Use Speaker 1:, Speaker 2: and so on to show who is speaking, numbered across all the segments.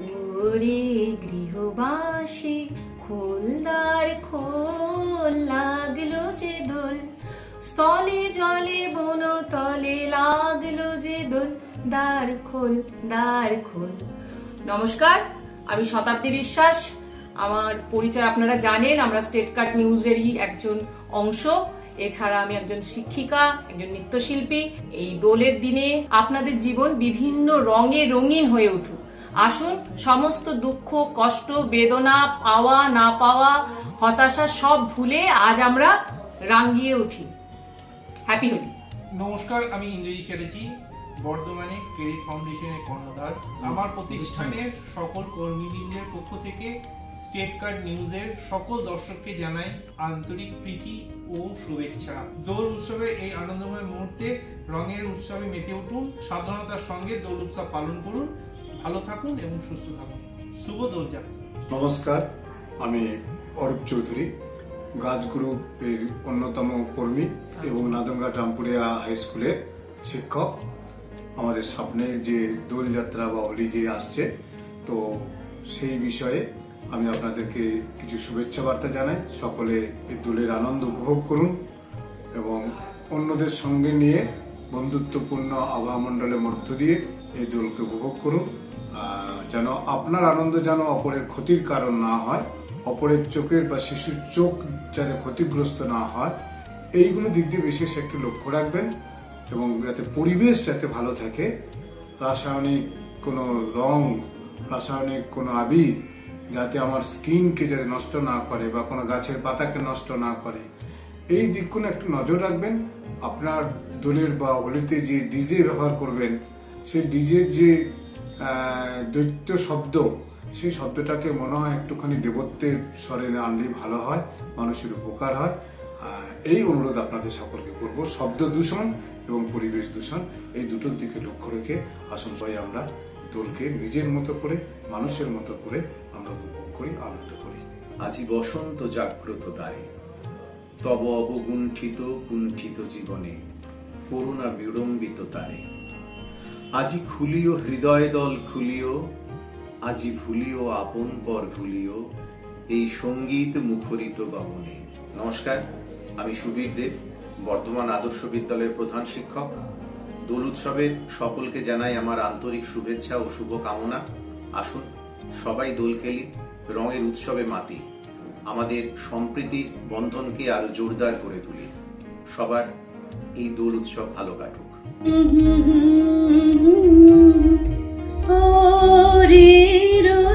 Speaker 1: ওরে গৃহবাসী, খোলদার খোল লাগল যে দোল। স্থলে জলে বন তলে লাগল যে দোল। দ্বার খোল দ্বার খোল। নমস্কার, আমি শতাব্দী বিশ্বাস। আমার পরিচয় আপনারা জানেন, আমরা স্টেট কাট নিউজেরই একজন অংশ। এছাড়া আমি একজন শিক্ষিকা, একজন নৃত্যশিল্পী। এই দোলের দিনে আপনাদের জীবন বিভিন্ন রঙে রঙিন হয়ে উঠুক। আসুন, সমস্ত দুঃখ, কষ্ট, বেদনা, পাওয়া, না পাওয়া, হতাশা সব ভুলে আজ আমরা রাঙ্গিয়ে উঠি। হ্যাপি হোলি
Speaker 2: নমস্কার, আমি ইন্দ্রজিৎ চ্যাটার্জি, বর্ধমানে ক্রেডিট ফাউন্ডেশনের কর্ণধার। আমার প্রতিষ্ঠানের সকল কর্মীবৃন্দের পক্ষ থেকে স্টেট কার্ড নিউজের সকল দর্শককে জানাই আন্তরিক প্রীতি ও শুভেচ্ছা। দোল উৎসবের এই আনন্দময় মুহূর্তে রঙের উৎসবে মেতে উঠুন, সাবধানতার সঙ্গে দোল উৎসব পালন করুন ভালো থাকুন এবং সুস্থ থাকুন। শুভ দোলযাত্রা।
Speaker 3: নমস্কার, আমি অরূপ চৌধুরী গাছ গ্রুপের অন্যতম কর্মী এবং নাদনঘাট রামপুরিয়া হাই স্কুলের শিক্ষক। আমাদের সামনে যে দোলযাত্রা বা হোলি যে আসছে, তো সেই বিষয়ে আমি আপনাদেরকে কিছু শুভেচ্ছা বার্তা জানাই। সকলে এই দোলের আনন্দ উপভোগ করুন এবং অন্যদের সঙ্গে নিয়ে বন্ধুত্বপূর্ণ আবহামণ্ডলের মধ্য দিয়ে এই দোলকে উপভোগ করুন যেন আপনার আনন্দ যেন অপরের ক্ষতির কারণ না হয়, অপরের চোখের বা শিশুর চোখ যাতে ক্ষতিগ্রস্ত না হয়। এইগুলো দিক দিয়ে বিশেষ একটু লক্ষ্য রাখবেন এবং যাতে পরিবেশ যাতে ভালো থাকে। রাসায়নিক কোনো রং, রাসায়নিক কোনো আবির যাতে আমার স্কিনকে যাতে নষ্ট না করে বা কোনো গাছের পাতাকে নষ্ট না করে। এই দিকগুলো একটু নজর রাখবেন। আপনার দোলের বা হোলিতে যে ডিজে ব্যবহার করবেন, সেই ডিজের যে দৈত্য শব্দ, সেই শব্দটাকে মনে হয় একটুখানি দেবত্বের স্বরে আনলে ভালো হয়, মানুষের উপকার হয়। এই অনুরোধ আপনাদের সকলকে করব। শব্দ দূষণ এবং পরিবেশ দূষণ, এই দুটোর দিকে লক্ষ্য রেখে আসুন সবাই আমরা দোলকে নিজের মতো করে, মানুষের মতো করে আমরা উপভোগ করি, আনন্দ করি।
Speaker 4: আজি বসন্ত জাগ্রত দ্বারে। তব অবগুণ্ঠিত কুণ্ঠিত জীবনে, করুণা বিড়ম্বিত তারে। আজি খুলিও হৃদয় দল খুলিও, আজি ভুলিও আপন পর ভুলিও, এই সংগীত মুখরিত গগনে। নমস্কার, আমি সুবীর দেব, বর্তমান আদর্শ বিদ্যালয়ের প্রধান শিক্ষক। দোল উৎসবের সকলকে জানাই আমার আন্তরিক শুভেচ্ছা ও শুভকামনা। আসুন, সবাই দোল খেলি, রঙের উৎসবে মাতি। আমাদের সম্প্রীতির বন্ধনকে আরও জোরদার করে তুলি। সবার এই দোল উৎসব ভালো কাটুক।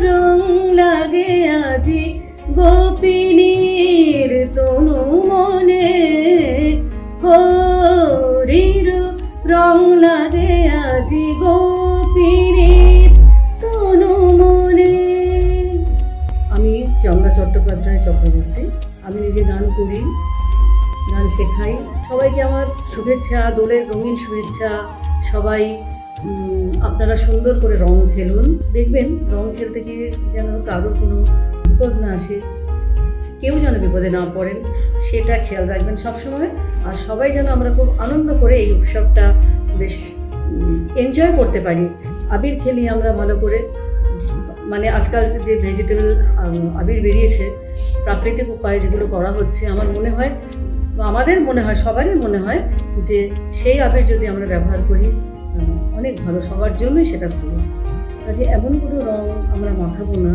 Speaker 5: রং লাগে আজি গোপিনীর তনু মনে। হরির রং লাগে আজি গোপিনীর চট্টোপাধ্যায় চক্রবর্তী। আমি নিজে গান করি, গান শেখাই। সবাইকে আমার শুভেচ্ছা, দোলের রঙিন শুভেচ্ছা। সবাই আপনারা সুন্দর করে রং খেলুন। দেখবেন, রং খেলতে গিয়ে যেন কারোর কোনো বিপদ না আসে। কেউ যেন বিপদে না পড়েন, সেটা খেয়াল রাখবেন সবসময়। আর সবাই যেন আমরা খুব আনন্দ করে এই উৎসবটা বেশ এনজয় করতে পারি। আবির খেলি আমরা ভালো করে। মানে আজকাল যে ভেজিটেবল আবির বেরিয়েছে প্রাকৃতিক উপায়ে যেগুলো করা হচ্ছে, আমার মনে হয় আমাদের মনে হয়, সবারই মনে হয়, যে সেই আবির যদি আমরা ব্যবহার করি অনেক ভালো, সবার জন্যই সেটা ভালো। কাজে এমন কোনো রং আমরা মাখাবো না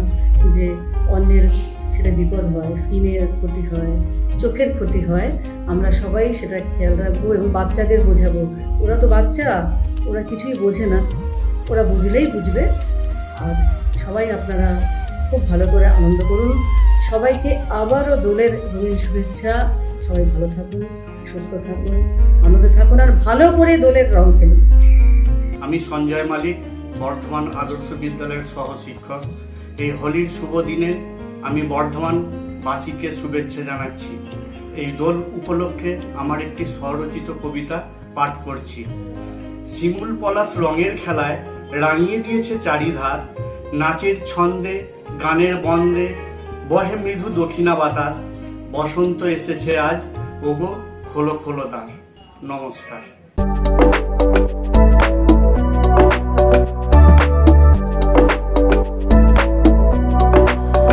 Speaker 5: যে অন্যের সেটা বিপদ হয়, স্কিনের ক্ষতি হয়, চোখের ক্ষতি হয়, আমরা সবাই সেটা খেয়াল রাখব এবং বাচ্চাদের বোঝাবো। ওরা তো বাচ্চা, ওরা কিছুই বোঝে না, ওরা বুঝলেই বুঝবে। আর সবাই আপনারা খুব ভালো করে আনন্দ করুন। সবাইকে আবারও দোলের রঙিন শুভেচ্ছা। সবাই ভালো থাকুন, সুস্থ থাকুন, আনন্দে থাকুন আর ভালো করে দোলের রং খেলুন।
Speaker 6: আমি সঞ্জয় মালিক, বর্ধমান আদর্শ বিদ্যালয়ের সহ শিক্ষক এই হোলির শুভ দিনে আমি বর্ধমান বাসীকে শুভেচ্ছা জানাচ্ছি। এই দোল উপলক্ষে আমার একটি স্বরচিত কবিতা পাঠ করছি। শিমুল পলাশ রঙের খেলায় রাঙিয়ে দিয়েছে চারিধার। নাচের ছন্দে, গানের বন্দে বহে মৃদু দক্ষিণা বাতাস বসন্ত এসেছে আজ ওগো খোলো খোলো দ্বার নমস্কার।